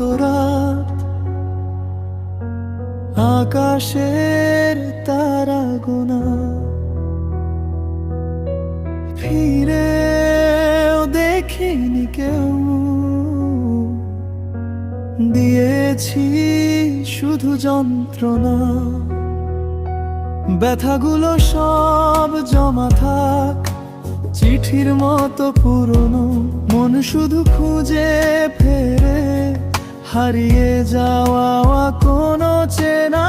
রাত? আকাশের তারা গোনা ফিরেও দেখিনি কেউ। দিয়েছি শুধু যন্ত্রণা। ব্যথাগুলো সব জমা থাক। চিঠির মতো পুরনো মন শুধু খুঁজে ফেরে হারিয়ে যাওয়া কোনো চেনা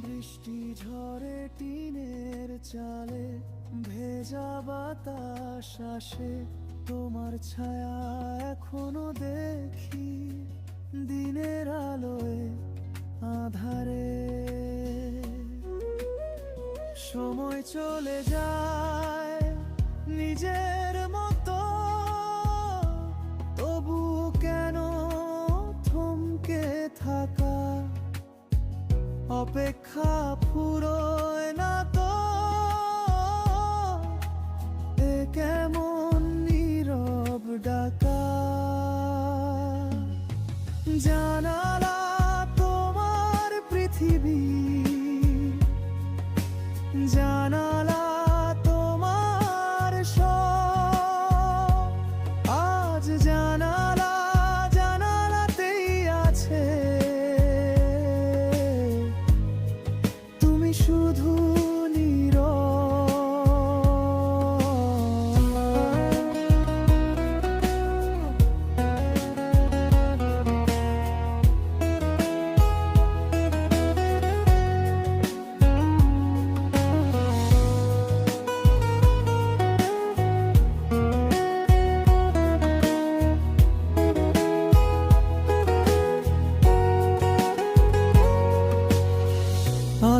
বৃষ্টি ঝরে টিনের চালে, ভেজা বাতাস আসে। তোমার ছায়া এখনও দেখি দিনের আলোয় আধারে। সময় চলে যায় অপেক্ষা ফুরোয়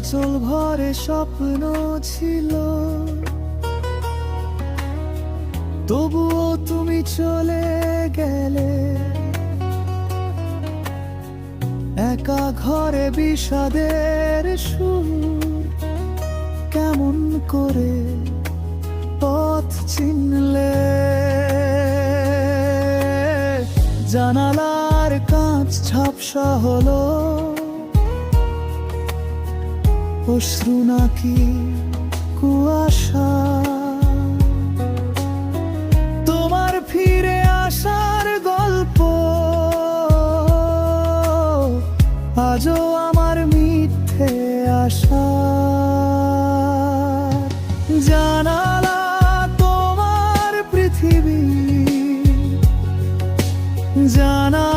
আঁচল ভরে স্বপ্ন ছিল। তবুও তুমি চলে গেলে। একা ঘরে বিষাদের সুর কেমন করে পথ চিনলে? জানালার কাঁচ ঝাপসা হলো অশ্রু নাকি কুয়াশা? তোমার ফিরে আসার গল্প, আজও আমার মিথ্যে আশা। জানালা তোমার পৃথিবী, জানালা